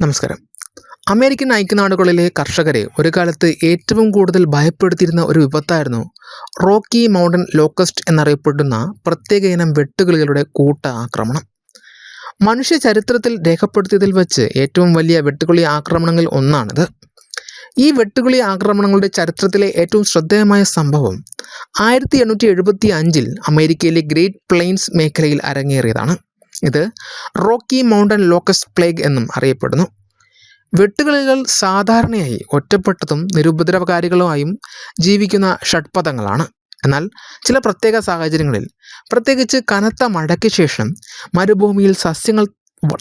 നമസ്കാരം. അമേരിക്കൻ ഐക്യനാടുകളിലെ കർഷകരെ ഒരു കാലത്ത് ഏറ്റവും കൂടുതൽ ഭയപ്പെടുത്തിയിരുന്ന ഒരു വിപത്തായിരുന്നു റോക്കി മൗണ്ടൻ ലോക്കസ്റ്റ് എന്നറിയപ്പെടുന്ന പ്രത്യേക ഇനം വെട്ടുകിളികളുടെ കൂട്ട ആക്രമണം. മനുഷ്യ ചരിത്രത്തിൽ രേഖപ്പെടുത്തിയതിൽ വെച്ച് ഏറ്റവും വലിയ വെട്ടുകിളി ആക്രമണങ്ങളിൽ ഒന്നാണിത്. ഈ വെട്ടുകിളി ആക്രമണങ്ങളുടെ ചരിത്രത്തിലെ ഏറ്റവും ശ്രദ്ധേയമായ സംഭവം ആയിരത്തി എണ്ണൂറ്റി എഴുപത്തി അഞ്ചിൽ അമേരിക്കയിലെ ഗ്രേറ്റ് പ്ലെയിൻസ് മേഖലയിൽ അരങ്ങേറിയതാണ്. ഇത് റോക്കി മൗണ്ടൻ ലോക്കസ് പ്ലേഗ് എന്നും അറിയപ്പെടുന്നു. വെട്ടുകളികൾ സാധാരണയായി ഒറ്റപ്പെട്ടതും നിരുപദ്രവകാരികളുമായും ജീവിക്കുന്ന ഷഡ്പഥങ്ങളാണ് എന്നാൽ ചില പ്രത്യേക സാഹചര്യങ്ങളിൽ പ്രത്യേകിച്ച് കനത്ത മഴയ്ക്ക് ശേഷം മരുഭൂമിയിൽ സസ്യങ്ങൾ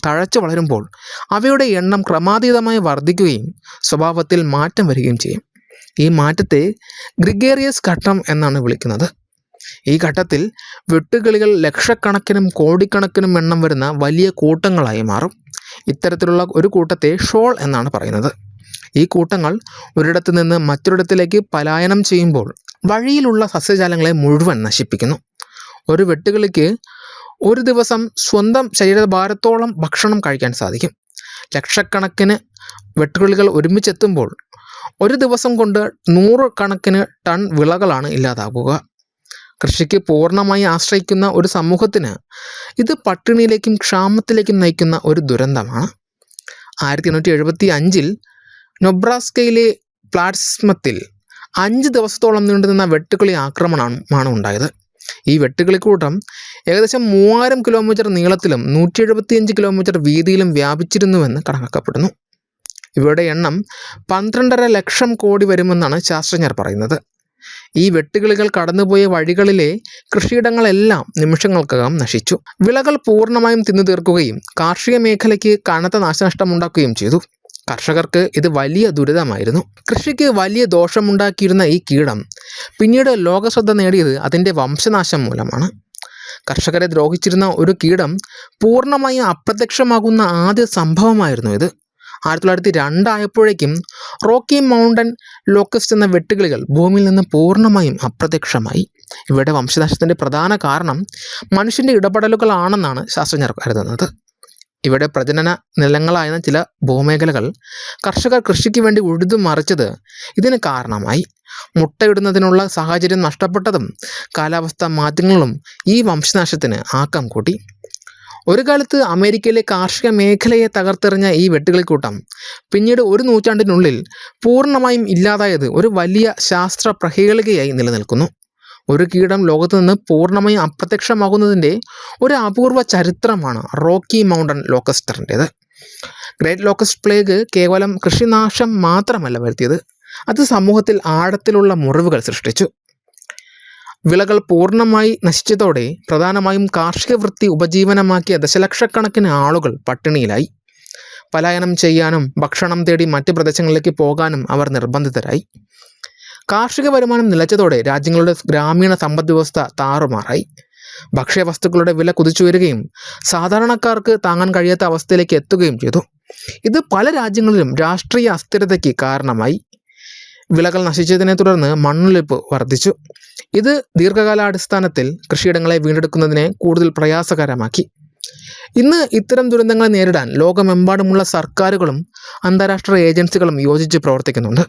തഴച്ചു വളരുമ്പോൾ അവയുടെ എണ്ണം ക്രമാതീതമായി വർദ്ധിക്കുകയും സ്വഭാവത്തിൽ മാറ്റം വരികയും ചെയ്യും. ഈ മാറ്റത്തെ ഗ്രിഗേറിയസ് ഘട്ടം എന്നാണ് വിളിക്കുന്നത്. ഈ ഘട്ടത്തിൽ വെട്ടുകിളികൾ ലക്ഷക്കണക്കിനും കോടിക്കണക്കിനും എണ്ണം വരുന്ന വലിയ കൂട്ടങ്ങളായി മാറും. ഇത്തരത്തിലുള്ള ഒരു കൂട്ടത്തെ ഷോൾ എന്നാണ് പറയുന്നത്. ഈ കൂട്ടങ്ങൾ ഒരിടത്തു നിന്ന് മറ്റൊരിടത്തിലേക്ക് പലായനം ചെയ്യുമ്പോൾ വഴിയിലുള്ള സസ്യജാലങ്ങളെ മുഴുവൻ നശിപ്പിക്കുന്നു. ഒരു വെട്ടുകിളിക്ക് ഒരു ദിവസം സ്വന്തം ശരീരഭാരത്തോളം ഭക്ഷണം കഴിക്കാൻ സാധിക്കും. ലക്ഷക്കണക്കിന് വെട്ടുകിളികൾ ഒരുമിച്ചെത്തുമ്പോൾ ഒരു ദിവസം കൊണ്ട് നൂറ് കണക്കിന് ടൺ വിളകളാണ് ഇല്ലാതാകുക കൃഷിക്ക് പൂർണമായി ആശ്രയിക്കുന്ന ഒരു സമൂഹത്തിന് ഇത് പട്ടിണിയിലേക്കും ക്ഷാമത്തിലേക്കും നയിക്കുന്ന ഒരു ദുരന്തമാണ്. ആയിരത്തി എണ്ണൂറ്റി എഴുപത്തി അഞ്ചിൽ നൊബ്രാസ്കയിലെ പ്ലാറ്റ്സ്മത്തിൽ അഞ്ച് ദിവസത്തോളം നീണ്ടുനിന്ന വെട്ടുകിളി ആക്രമണമാണ് ഉണ്ടായത്. ഈ വെട്ടുകിളിക്കൂട്ടം ഏകദേശം മൂവായിരം കിലോമീറ്റർ നീളത്തിലും നൂറ്റി എഴുപത്തിയഞ്ച് കിലോമീറ്റർ വീതിയിലും വ്യാപിച്ചിരുന്നുവെന്ന് കണക്കാക്കപ്പെടുന്നു. ഇവയുടെ എണ്ണം പന്ത്രണ്ടര ലക്ഷം കോടി വരുമെന്നാണ് ശാസ്ത്രജ്ഞർ പറയുന്നത്. ഈ വെട്ടുകിളികൾ കടന്നുപോയ വഴികളിലെ കൃഷിയിടങ്ങളെല്ലാം നിമിഷങ്ങൾക്കകം നശിച്ചു. വിളകൾ പൂർണമായും തിന്നു തീർക്കുകയും കാർഷിക മേഖലയ്ക്ക് കനത്ത നാശനഷ്ടമുണ്ടാക്കുകയും ചെയ്തു. കർഷകർക്ക് ഇത് വലിയ ദുരിതമായിരുന്നു. കൃഷിക്ക് വലിയ ദോഷമുണ്ടാക്കിയിരുന്ന ഈ കീടം പിന്നീട് ലോകശ്രദ്ധ നേടിയത് അതിന്റെ വംശനാശം മൂലമാണ്. കർഷകരെ ദ്രോഹിച്ചിരുന്ന ഒരു കീടം പൂർണമായും അപ്രത്യക്ഷമാകുന്ന ആദ്യ സംഭവമായിരുന്നു ഇത്. ആയിരത്തി തൊള്ളായിരത്തി രണ്ടായപ്പോഴേക്കും റോക്കി മൗണ്ടൻ ലോക്കസ്റ്റ് എന്ന വെട്ടുകിളികൾ ഭൂമിയിൽ നിന്ന് പൂർണമായും അപ്രത്യക്ഷമായി. ഇവയുടെ വംശനാശത്തിന്റെ പ്രധാന കാരണം മനുഷ്യന്റെ ഇടപെടലുകളാണെന്നാണ് ശാസ്ത്രജ്ഞർ കരുതുന്നത്. ഇവയുടെ പ്രജനന നിലങ്ങളായിരുന്ന ചില ഭൂമേഖലകൾ കർഷകർ കൃഷിക്ക് വേണ്ടി ഉഴുതു മറിച്ചത് ഇതിന് കാരണമായി. മുട്ടയിടുന്നതിനുള്ള സാഹചര്യം നഷ്ടപ്പെട്ടതും കാലാവസ്ഥാ മാറ്റങ്ങളും ഈ വംശനാശത്തിന് ആക്കം കൂട്ടി. ഒരു കാലത്ത് അമേരിക്കയിലെ കാർഷിക മേഖലയെ തകർത്തെറിഞ്ഞ ഈ വെട്ടുകിളിക്കൂട്ടം പിന്നീട് ഒരു നൂറ്റാണ്ടിനുള്ളിൽ പൂർണമായും ഇല്ലാതായത് ഒരു വലിയ ശാസ്ത്ര പ്രഹേളികയായി നിലനിൽക്കുന്നു. ഒരു കീടം ലോകത്ത് നിന്ന് പൂർണമായും അപ്രത്യക്ഷമാകുന്നതിന്റെ ഒരു അപൂർവ ചരിത്രമാണ് റോക്കി മൗണ്ടൻ ലോക്കസ്റ്ററിന്റേത്. ഗ്രേറ്റ് ലോക്കസ്റ്റ് പ്ലേഗ് കേവലം കൃഷിനാശം മാത്രമല്ല വരുത്തിയത്. അത് സമൂഹത്തിൽ ആഴത്തിലുള്ള മുറിവുകൾ സൃഷ്ടിച്ചു. വിളകൾ പൂർണമായി നശിച്ചതോടെ പ്രധാനമായും കാർഷിക വൃത്തി ഉപജീവനമാക്കിയ ദശലക്ഷക്കണക്കിന് ആളുകൾ പട്ടിണിയിലായി. പലായനം ചെയ്യാനും ഭക്ഷണം തേടി മറ്റ് പ്രദേശങ്ങളിലേക്ക് പോകാനും അവർ നിർബന്ധിതരായി. കാർഷിക വരുമാനം നിലച്ചതോടെ രാജ്യങ്ങളുടെ ഗ്രാമീണ സമ്പദ് വ്യവസ്ഥ താറുമാറായി. ഭക്ഷ്യവസ്തുക്കളുടെ വില കുതിച്ചുയരുകയും സാധാരണക്കാർക്ക് താങ്ങാൻ കഴിയാത്ത അവസ്ഥയിലേക്ക് എത്തുകയും ചെയ്തു. ഇത് പല രാജ്യങ്ങളിലും രാഷ്ട്രീയ അസ്ഥിരതയ്ക്ക് കാരണമായി. വിളകൾ നശിച്ചതിനെ തുടർന്ന് മണ്ണൊലിപ്പ് വർദ്ധിച്ചു. ഇത് ദീർഘകാലാടിസ്ഥാനത്തിൽ കൃഷിയിടങ്ങളെ വീണ്ടെടുക്കുന്നതിനെ കൂടുതൽ പ്രയാസകരമാക്കി. ഇന്ന് ഇത്തരം ദുരന്തങ്ങളെ നേരിടാൻ ലോകമെമ്പാടുമുള്ള സർക്കാരുകളും അന്താരാഷ്ട്ര ഏജൻസികളും യോജിച്ച് പ്രവർത്തിക്കുന്നുണ്ട്.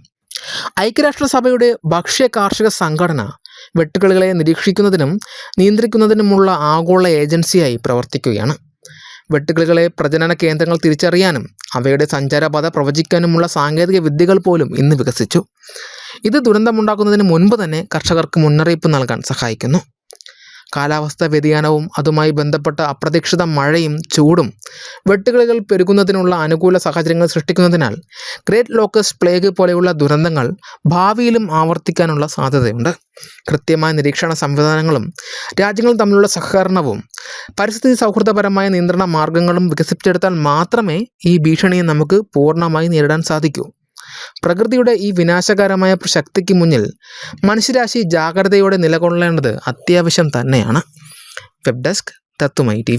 ഐക്യരാഷ്ട്രസഭയുടെ ഭക്ഷ്യ കാർഷിക സംഘടന വെട്ടുകിളികളെ നിരീക്ഷിക്കുന്നതിനും നിയന്ത്രിക്കുന്നതിനുമുള്ള ആഗോള ഏജൻസിയായി പ്രവർത്തിക്കുകയാണ്. വെട്ടുകിളികളെ പ്രജനന കേന്ദ്രങ്ങൾ തിരിച്ചറിയാനും അവയുടെ സഞ്ചാരപാത പ്രവചിക്കാനുമുള്ള സാങ്കേതിക വിദ്യകൾ പോലും ഇന്ന് വികസിച്ചു. ഇത് ദുരന്തമുണ്ടാക്കുന്നതിന് മുൻപ് തന്നെ കർഷകർക്ക് മുന്നറിയിപ്പ് നൽകാൻ സഹായിക്കുന്നു. കാലാവസ്ഥാ വ്യതിയാനവും അതുമായി ബന്ധപ്പെട്ട അപ്രതീക്ഷിത മഴയും ചൂടും വെട്ടുകിളികൾ പെരുകുന്നതിനുള്ള അനുകൂല സാഹചര്യങ്ങൾ സൃഷ്ടിക്കുന്നതിനാൽ ഗ്രേറ്റ് ലോക്കസ് പ്ലേഗ് പോലെയുള്ള ദുരന്തങ്ങൾ ഭാവിയിലും ആവർത്തിക്കാനുള്ള സാധ്യതയുണ്ട്. കൃത്യമായ നിരീക്ഷണ സംവിധാനങ്ങളും രാജ്യങ്ങൾ തമ്മിലുള്ള സഹകരണവും പരിസ്ഥിതി സൗഹൃദപരമായ നിയന്ത്രണ മാർഗങ്ങളും വികസിപ്പിച്ചെടുത്താൽ മാത്രമേ ഈ ഭീഷണിയെ നമുക്ക് പൂർണമായി നേരിടാൻ സാധിക്കൂ. പ്രകൃതിയുടെ ഈ വിനാശകരമായ ശക്തിക്ക് മുന്നിൽ മനുഷ്യരാശി ജാഗ്രതയോടെ നിലകൊള്ളേണ്ടത് അത്യാവശ്യം തന്നെയാണ്. വെബ് ഡെസ്ക് തത്തുമൈ ടി